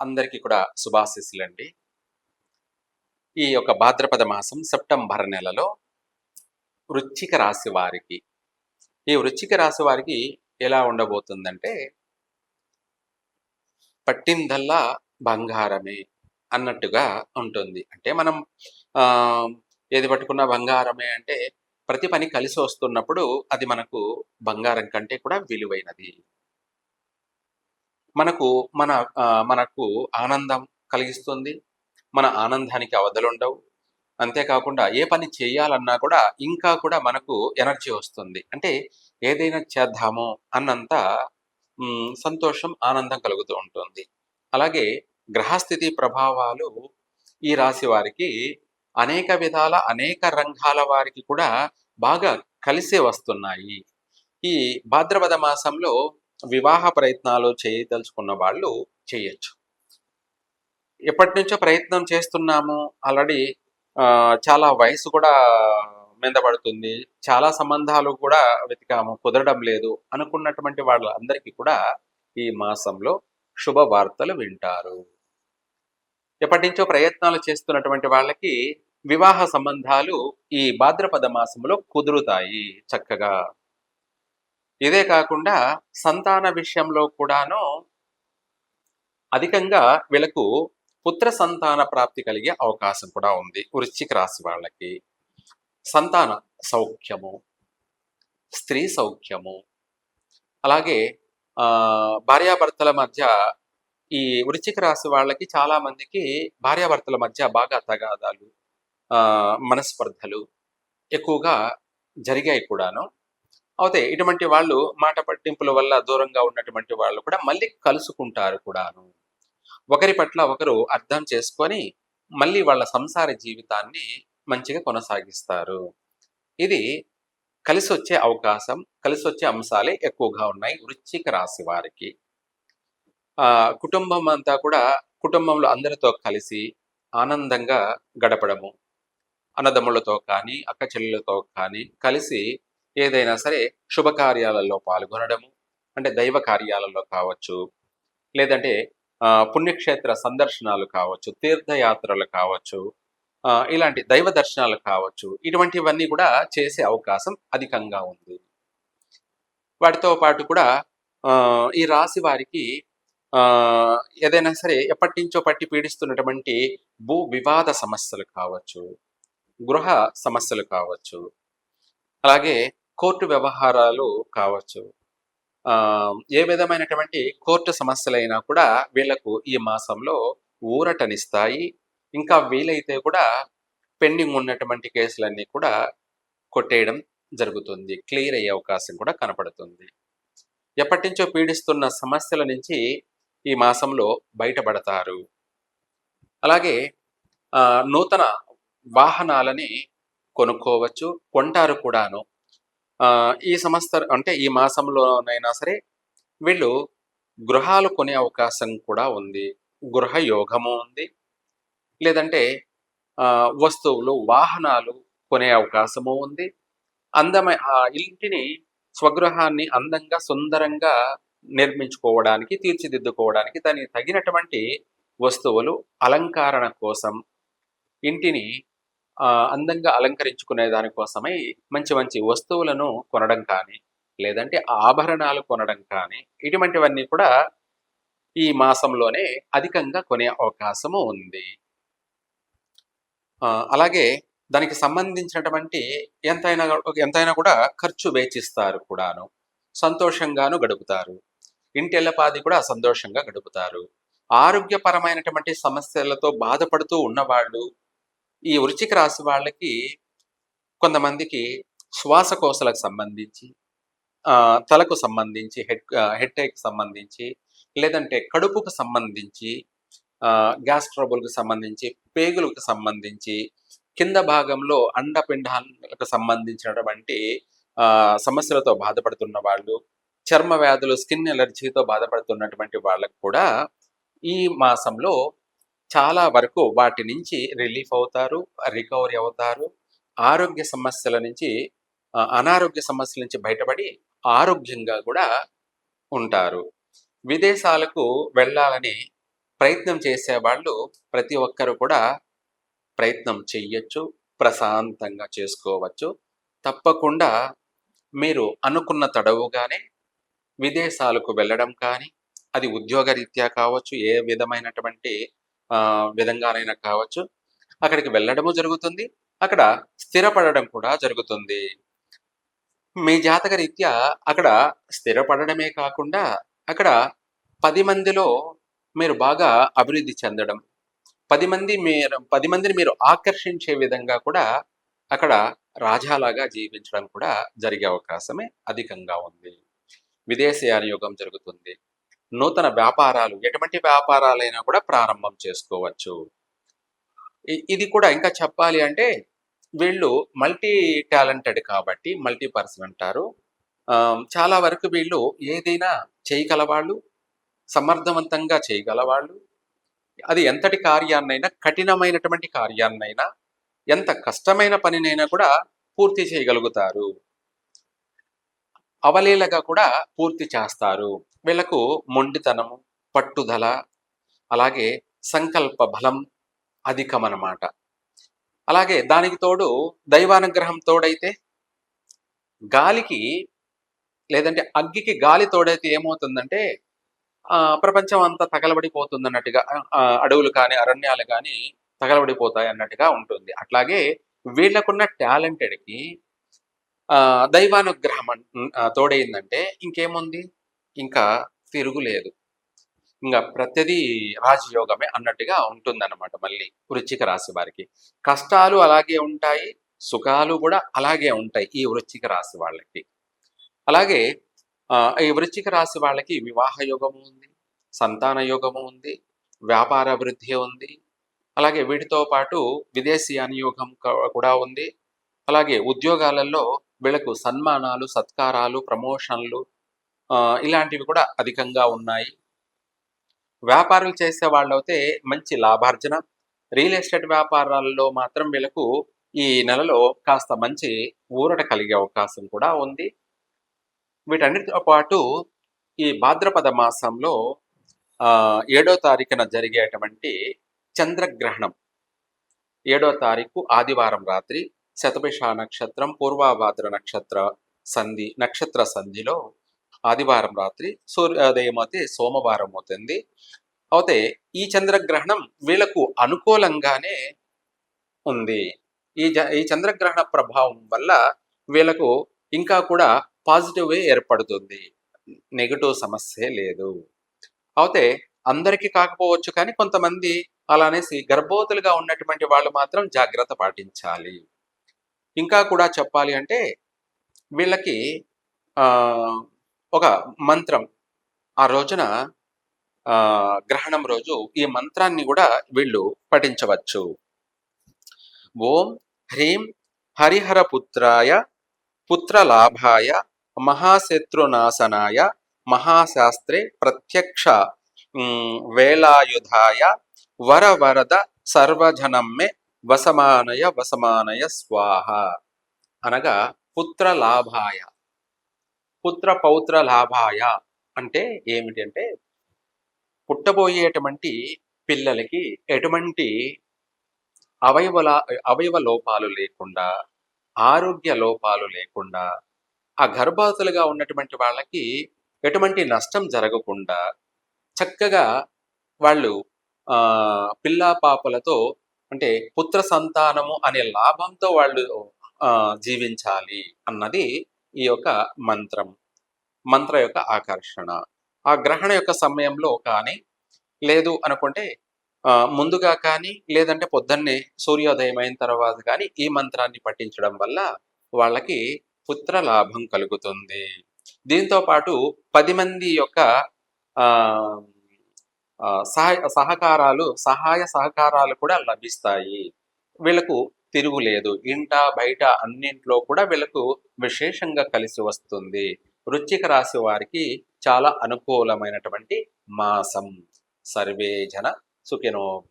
అందరికీ కూడా శుభాశీస్సులండి. ఈ యొక్క భాద్రపద మాసం సెప్టెంబర్ నెలలో వృచ్చిక రాశి వారికి ఈ వృచ్చిక రాశి వారికి ఎలా ఉండబోతుందంటే పట్టిందల్లా బంగారమే అన్నట్టుగా ఉంటుంది. అంటే మనం ఆ, ఏది పట్టుకున్న బంగారమే అంటే ప్రతి పని కలిసి వస్తున్నప్పుడు అది మనకు బంగారం కంటే కూడా విలువైనది. మనకు మన మనకు ఆనందం కలిగిస్తుంది. మన ఆనందానికి అవధులుండవు. అంతేకాకుండా ఏ పని చేయాలన్నా కూడా ఇంకా కూడా మనకు ఎనర్జీ వస్తుంది. అంటే ఏదైనా చేద్దాము అన్నంత సంతోషం ఆనందం కలుగుతూ ఉంటుంది. అలాగే గ్రహస్థితి ప్రభావాలు ఈ రాశి వారికి అనేక విధాల అనేక రంగాల వారికి కూడా బాగా కలిసే వస్తున్నాయి. ఈ భాద్రపద మాసంలో వివాహ ప్రయత్నాలు చేయదలుచుకున్న వాళ్ళు చేయొచ్చు. ఎప్పటి నుంచో ప్రయత్నం చేస్తున్నాము. ఆల్రెడీ చాలా వయసు కూడా మిందపడుతుంది చాలా సంబంధాలు కూడా వెతికాము. కుదరడం లేదు. అనుకున్నటువంటి వాళ్ళందరికీ కూడా ఈ మాసంలో శుభ వార్తలు వింటారు. ఎప్పటి నుంచో ప్రయత్నాలు చేస్తున్నటువంటి వాళ్ళకి వివాహ సంబంధాలు ఈ భాద్రపద మాసంలో కుదురుతాయి చక్కగా. ఇదే కాకుండా సంతాన విషయంలో కూడాను అధికంగా వీళ్ళకు పుత్ర సంతాన ప్రాప్తి కలిగే అవకాశం కూడా ఉంది. వృశ్చిక రాశి వాళ్ళకి. సంతాన సౌఖ్యము స్త్రీ సౌఖ్యము అలాగే ఆ, భార్యాభర్తల మధ్య ఈ వృశ్చిక రాశి వాళ్ళకి చాలా మందికి భార్యాభర్తల మధ్య బాగా తగాదాలు ఆ, మనస్పర్ధలు ఎక్కువగా జరిగాయి కూడాను. అయితే ఇటువంటి వాళ్ళు మాట పట్టింపుల వల్ల దూరంగా ఉన్నటువంటి వాళ్ళు కూడా మళ్ళీ కలుసుకుంటారు కూడాను. ఒకరి పట్ల ఒకరు అర్థం చేసుకొని మళ్ళీ వాళ్ళ సంసార జీవితాన్ని మంచిగా కొనసాగిస్తారు. ఇది కలిసి వచ్చే అవకాశం కలిసి వచ్చే అంశాలే ఎక్కువగా ఉన్నాయి వృశ్చిక రాశి వారికి. ఆ కుటుంబం అంతా కూడా కుటుంబంలో అందరితో కలిసి ఆనందంగా గడపడము. అన్నదమ్ములతో కానీ అక్క చెల్లెలతో కానీ కలిసి ఏదైనా సరే శుభకార్యాలలో పాల్గొనడము అంటే దైవ కార్యాలలో కావచ్చు లేదంటే ఆ, పుణ్యక్షేత్ర సందర్శనాలు కావచ్చు తీర్థయాత్రలు కావచ్చు ఇలాంటి దైవ దర్శనాలు కావచ్చు ఇటువంటివన్నీ కూడా చేసే అవకాశం అధికంగా ఉంది. వాటితో పాటు కూడా ఆ, ఈ రాశి వారికి ఆ, ఏదైనా సరే ఎప్పటి నుంచో పట్టి పీడిస్తున్నటువంటి భూ వివాద సమస్యలు కావచ్చు గృహ సమస్యలు కావచ్చు అలాగే కోర్టు వ్యవహారాలు కావచ్చు. ఆ, ఏ విధమైనటువంటి కోర్టు సమస్యలైనా కూడా వీళ్ళకు ఈ మాసంలో ఊరటనిస్తాయి. ఇంకా వీలైతే కూడా పెండింగ్ ఉన్నటువంటి కేసులన్నీ కూడా కొట్టేయడం జరుగుతుంది. క్లియర్ అయ్యే అవకాశం కూడా కనపడుతుంది. ఎప్పటి నుంచో పీడిస్తున్న సమస్యల నుంచి ఈ మాసంలో బయటపడతారు. అలాగే నూతన వాహనాలని కొనుక్కోవచ్చు. కొంటారు కూడాను. ఈ సంస్థ అంటే ఈ మాసంలోనైనా సరే వీళ్ళు గృహాలు కొనే అవకాశం కూడా ఉంది. గృహ యోగము ఉంది. లేదంటే ఆ, వస్తువులు వాహనాలు కొనే అవకాశము ఉంది. అందమైన ఆ ఇంటిని స్వగృహాన్ని అందంగా సుందరంగా నిర్మించుకోవడానికి తీర్చిదిద్దుకోవడానికి దానికి తగినటువంటి వస్తువులు అలంకరణ కోసం ఇంటిని అందంగా అలంకరించుకునే దానికోసమై మంచి మంచి వస్తువులను కొనడం కానీ లేదంటే ఆభరణాలు కొనడం కానీ ఇటువంటివన్నీ కూడా ఈ మాసంలోనే అధికంగా కొనే అవకాశము ఉంది. ఆ, అలాగే దానికి సంబంధించినటువంటి ఎంతైనా ఎంతైనా కూడా ఖర్చు వేచిస్తారు కూడాను. సంతోషంగాను గడుపుతారు. ఇంటెల్లపాది కూడా సంతోషంగా గడుపుతారు. ఆరోగ్యపరమైనటువంటి సమస్యలతో బాధపడుతూ ఉన్నవాళ్ళు ఈ వృశ్చిక రాశి వాళ్ళకి కొంతమందికి శ్వాసకోశలకు సంబంధించి ఆ, తలకు సంబంధించి హెడ్ హెడ్ సంబంధించి లేదంటే కడుపుకు సంబంధించి గ్యాస్ ట్రబుల్కి సంబంధించి పేగులకు సంబంధించి కింద భాగంలో అండపిండాలకు సంబంధించినటువంటి ఆ, సమస్యలతో బాధపడుతున్న వాళ్ళు చర్మ వ్యాధులు స్కిన్ ఎలర్జీతో బాధపడుతున్నటువంటి వాళ్ళకు కూడా ఈ మాసంలో చాలా వరకు వాటి నుంచి రిలీఫ్ అవుతారు రికవరీ అవుతారు. ఆరోగ్య సమస్యల నుంచి అనారోగ్య సమస్యల నుంచి బయటపడి ఆరోగ్యంగా కూడా ఉంటారు. విదేశాలకు వెళ్ళాలని ప్రయత్నం చేసేవాళ్ళు ప్రతి ఒక్కరు కూడా ప్రయత్నం చెయ్యొచ్చు ప్రశాంతంగా చేసుకోవచ్చు. తప్పకుండా మీరు అనుకున్న తడవుగానే విదేశాలకు వెళ్ళడం కానీ అది ఉద్యోగరీత్యా కావచ్చు ఏ విధమైనటువంటి విధంగానైనా కావచ్చు. అక్కడికి వెళ్ళడము జరుగుతుంది. అక్కడ స్థిరపడడం కూడా జరుగుతుంది. మీ జాతక రీత్యా అక్కడ స్థిరపడడమే కాకుండా అక్కడ పది మందిలో మీరు బాగా అభివృద్ధి చెందడం పది మంది మీరు పది మందిని మీరు ఆకర్షించే విధంగా కూడా అక్కడ రాజాలాగా జీవించడం కూడా జరిగే అవకాశమే అధికంగా ఉంది. విదేశయాన యోగం జరుగుతుంది. నూతన వ్యాపారాలు ఎటువంటి వ్యాపారాలైనా కూడా ప్రారంభం చేసుకోవచ్చు. ఇది కూడా ఇంకా చెప్పాలి అంటే వీళ్ళు మల్టీ టాలెంటెడ్ కాబట్టి మల్టీ పర్సన్ అంటారు చాలా వరకు వీళ్ళు ఏదైనా చేయగలవాళ్ళు సమర్థవంతంగా చేయగలవాళ్ళు అది ఎంతటి కార్యాన్నైనా కఠినమైనటువంటి కార్యాన్నైనా ఎంత కష్టమైన పనినైనా కూడా పూర్తి చేయగలుగుతారు. అవలీలగా కూడా పూర్తి చేస్తారు. వీళ్ళకు మొండితనము పట్టుదల అలాగే సంకల్ప బలం అధికమన్నమాట అలాగే దానికి తోడు దైవానుగ్రహం తోడైతే గాలికి లేదంటే అగ్గికి గాలి తోడైతే ఏమవుతుందంటే ఆ, ప్రపంచం అంతా తగలబడిపోతుంది అన్నట్టుగా అడవులు కానీ అరణ్యాలు కానీ తగలబడిపోతాయి అన్నట్టుగా ఉంటుంది. అట్లాగే వీళ్ళకున్న టాలెంటెడ్కి దైవానుగ్రహం తోడైందంటే ఇంకేముంది? ఇంకా తిరుగులేదు ఇంకా ప్రతిదీ రాజయోగమే అన్నట్టుగా ఉంటుందన్నమాట మళ్ళీ వృచ్చిక రాశి వారికి. కష్టాలు అలాగే ఉంటాయి సుఖాలు కూడా అలాగే ఉంటాయి ఈ వృచ్చిక రాశి వాళ్ళకి. అలాగే ఆ, ఈ వృచ్చిక రాశి వాళ్ళకి వివాహ యోగము ఉంది సంతాన యోగము ఉంది వ్యాపార వృద్ధి ఉంది అలాగే వీటితో పాటు విదేశీ అనుయోగం కూడా ఉంది అలాగే ఉద్యోగాలలో వీళ్ళకు సన్మానాలు సత్కారాలు ప్రమోషన్లు ఆ, ఇలాంటివి కూడా అధికంగా ఉన్నాయి. వ్యాపారాలు చేసే వాళ్ళైతే మంచి లాభార్జన. రియల్ ఎస్టేట్ వ్యాపారాల్లో మాత్రం వీళ్ళకు ఈ నెలలో కాస్త మంచి ఊరట కలిగే అవకాశం కూడా ఉంది. వీటన్నిటితో పాటు ఈ భాద్రపద మాసంలో ఆ, ఏడో తారీఖున జరిగేటువంటి చంద్రగ్రహణం. ఏడో తారీఖు ఆదివారం రాత్రి శతభిష నక్షత్రం పూర్వాభాద్ర నక్షత్ర సంధి నక్షత్ర సంధిలో ఆదివారం రాత్రి సూర్యోదయం అయితే సోమవారం అవుతుంది. అయితే ఈ చంద్రగ్రహణం వీళ్ళకు అనుకూలంగానే ఉంది. ఈ ఈ చంద్రగ్రహణ ప్రభావం వల్ల వీళ్ళకు ఇంకా కూడా పాజిటివ్ వే ఏర్పడుతుంది. నెగటివ్ సమస్య లేదు. అయితే అందరికీ కాకపోవచ్చు కానీ కొంతమంది అలానేసి గర్భవతులుగా ఉన్నటువంటి వాళ్ళు మాత్రం జాగ్రత్త పాటించాలి. ఇంకా కూడా చెప్పాలి అంటే వీళ్ళకి ఆ, ఒక మంత్రం. ఆ రోజున ఆ, గ్రహణం రోజు ఈ మంత్రాన్ని కూడా వీళ్ళు పఠించవచ్చు. ఓం హ్రీం హరిహర పుత్రాయ పుత్రలాభాయ మహాశత్రునాశనాయ మహాశాస్త్రే ప్రత్యక్ష ఉమ్, వేలాయుధాయ వరవరద సర్వజనమ్మే వసమానయ వసమానయ స్వాహ. అనగా పుత్ర లాభాయ పుత్ర పౌత్ర లాభాయ అంటే ఏమిటి అంటే పుట్టబోయేటువంటి పిల్లలకి ఎటువంటి అవయవల అవయవ లోపాలు లేకుండా ఆరోగ్య లోపాలు లేకుండా ఆ గర్భాతులుగా ఉన్నటువంటి వాళ్ళకి ఎటువంటి నష్టం జరగకుండా చక్కగా వాళ్ళు ఆ పాపలతో అంటే పుత్ర సంతానము అనే లాభంతో వాళ్ళు ఆ, జీవించాలి అన్నది ఈ యొక్క మంత్రం. మంత్ర యొక్క ఆకర్షణ. ఆ గ్రహణ యొక్క సమయంలో కానీ లేదు అనుకుంటే ఆ, ముందుగా కానీ లేదంటే పొద్దున్నే సూర్యోదయం అయిన తర్వాత కానీ ఈ మంత్రాన్ని పఠించడం వల్ల వాళ్ళకి పుత్ర లాభం కలుగుతుంది. దీంతో పాటు పది మంది యొక్క ఆ, సహాయ సహకారాలు సహాయ సహకారాలు కూడా లభిస్తాయి. వీళ్ళకు తిరుగులేదు ఇంట బయట అన్నింట్లో కూడా వీళ్ళకు విశేషంగా కలిసి వస్తుంది. వృశ్చిక రాశి వారికి చాలా అనుకూలమైనటువంటి మాసం. సర్వే జన సుఖినో